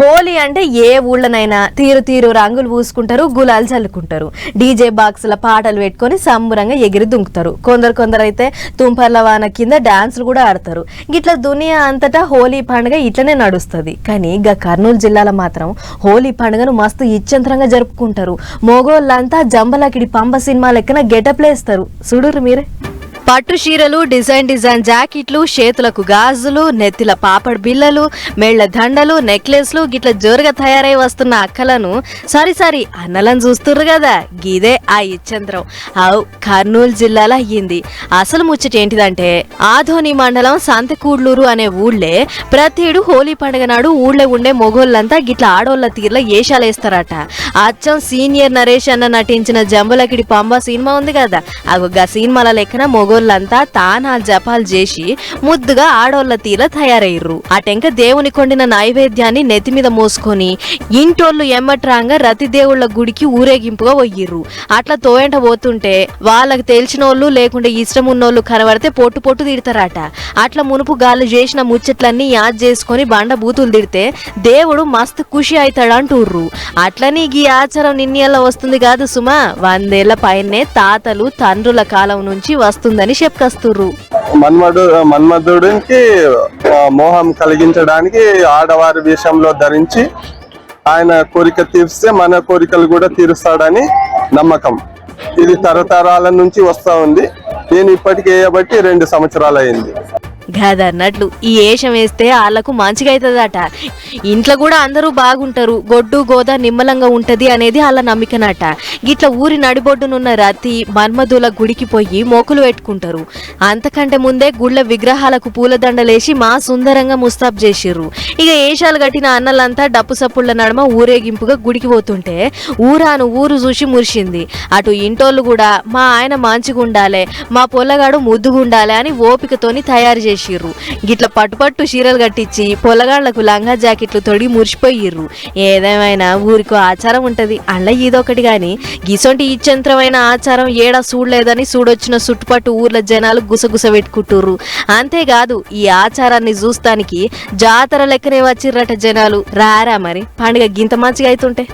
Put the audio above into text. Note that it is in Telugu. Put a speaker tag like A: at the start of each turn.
A: హోలీ అంటే ఏ ఊళ్ళనైనా తీరు తీరు రంగులు పూసుకుంటారు గులాలు చల్లుకుంటారు. డీజే బాక్సుల పాటలు పెట్టుకొని సంబరంగా ఎగిరి దుంకుతారు. కొందరు కొందరు అయితే తుంపర్ల వాన కింద డాన్సులు కూడా ఆడతారు. గిట్ల దునియా అంతటా హోలీ పండుగ ఇట్లనే నడుస్తుంది. కానీ ఇక కర్నూలు జిల్లాలో మాత్రం హోలీ పండుగను మస్తు ఇచ్చంతరంగా జరుపుకుంటారు. మోగోళ్ళంతా జంబలకిడి పంబ సినిమా లెక్కన గెటప్లేస్తారు. చూడురు మీరే. పట్టు చీరలు డిజైన్ డిజైన్ జాకెట్లు చేతులకు గాజులు నెత్తిల పాపడ్ బిల్లలు మెళ్ళ దండలు నెక్లెస్లు గిట్ల జోరుగా తయారై వస్తున్న అక్కలను సారీ సారీ అన్నలను చూస్తుర్రు కదా గీదే ఆ ఇచ్చంద్రం. అవు కర్నూలు జిల్లాలో అయ్యింది అసలు ముచ్చట ఏంటిదంటే ఆధోని మండలం సంతకూడ్లూరు అనే ఊళ్ళే ప్రతిడు హోలీ పండుగ నాడు ఊళ్ళో ఉండే మొగోళ్ళంతా గిట్ల ఆడోళ్ళ తీర్లో ఏషాలేస్తారట అచ్చం సీనియర్ నరేష్ అన్న నటించిన జంబులకిడి పంబ సినిమా ఉంది కదా అగో గా సినిమాల లెక్కన మొగోళ్ళంతా తానా జపాలు చేసి ముద్దుగా ఆడోళ్ళ తీల తయారయ్యారు అటెంక దేవుని కొండిన నైవేద్యాన్ని నెత్తి మీద మోసుకొని ఇంటోళ్ళు ఎమ్మట్రాంగా రతి దేవుళ్ళ గుడికి ఊరేగింపుగా పోయిర్రు అట్లా తోయంట పోతుంటే వాళ్ళకి తెలిసిన వాళ్ళు లేకుంటే ఇష్టం ఉన్నోళ్ళు కనబడితే పొట్టు పొట్టు తిడతారట. అట్లా మునుపు గాలు చేసిన ముచ్చట్లన్నీ యాద్ చేసుకొని బండ బూతులు తిడితే దేవుడు మస్తు ఖుషి అవుతాడు అంటుర్రు అట్లని ఈ ఆచారం నిన్నేళ్ళ వస్తుంది కాదు సుమా. వందేళ్ళ పైనే తాతలు తండ్రుల కాలం నుంచి వస్తుంది వస్తుందని చెప్పుకొస్తుర్రు
B: మన్మధు మన్మధుడికి మోహం కలిగించడానికి ఆడవారి విషయంలో ధరించి ఆయన కోరిక తీర్స్తే మన కోరికలు కూడా తీరుస్తాడని నమ్మకం. ఇది తరతరాల నుంచి వస్తూ ఉంది. నేను ఇప్పటికే బట్టి రెండు సంవత్సరాలు అయింది
A: గదన్నట్లు ఈ ఏషం వేస్తే వాళ్ళకు మంచిగా అవుతుందట ఇంట్లో కూడా అందరూ బాగుంటారు. గొడ్డు గోద నిమ్మలంగా ఉంటది అనేది వాళ్ళ నమ్మికనట. గిట్ల ఊరి నడిబొడ్డునున్న రతి మన్మధుల గుడికి పోయి మోకులు పెట్టుకుంటారు. అంతకంటే ముందే గుళ్ళ విగ్రహాలకు పూలదండలేసి మా సుందరంగా ముస్తాబ్ చేసిర్రు. ఇక ఏషాలు కట్టిన అన్నలంతా డప్పు సప్పుళ్ళ నడమ ఊరేగింపుగా గుడికి పోతుంటే ఊరాను ఊరు చూసి మురిసింది. అటు ఇంటోళ్ళు కూడా మా ఆయన మంచిగుండాలే మా పొల్లగాడు ముద్దుగుండాలే అని ఓపికతోని తయారు చేసిర్రు. గిట్ల పట్టుపట్టు చీరలు కట్టించి పొలగాళ్ళకు లంగా జాకెట్లు తొడి మురిసిపోయిర్రు. ఏదేమైనా ఊరికో ఆచారం ఉంటది. అల్ల ఇదొకటి కానీ గిసొంటి ఇచ్చంత్రమైన ఆచారం ఏడా చూడలేదని చూడొచ్చిన చుట్టుపట్టు ఊర్ల జనాలు గుసగుస పెట్టుకుంటుర్రు అంతేకాదు ఈ ఆచారాన్ని చూస్తానికి జాతర లెక్కనే వచ్చిర్రట జనాలు. రారా మరి పండుగ గింత మంచిగా అవుతుంటే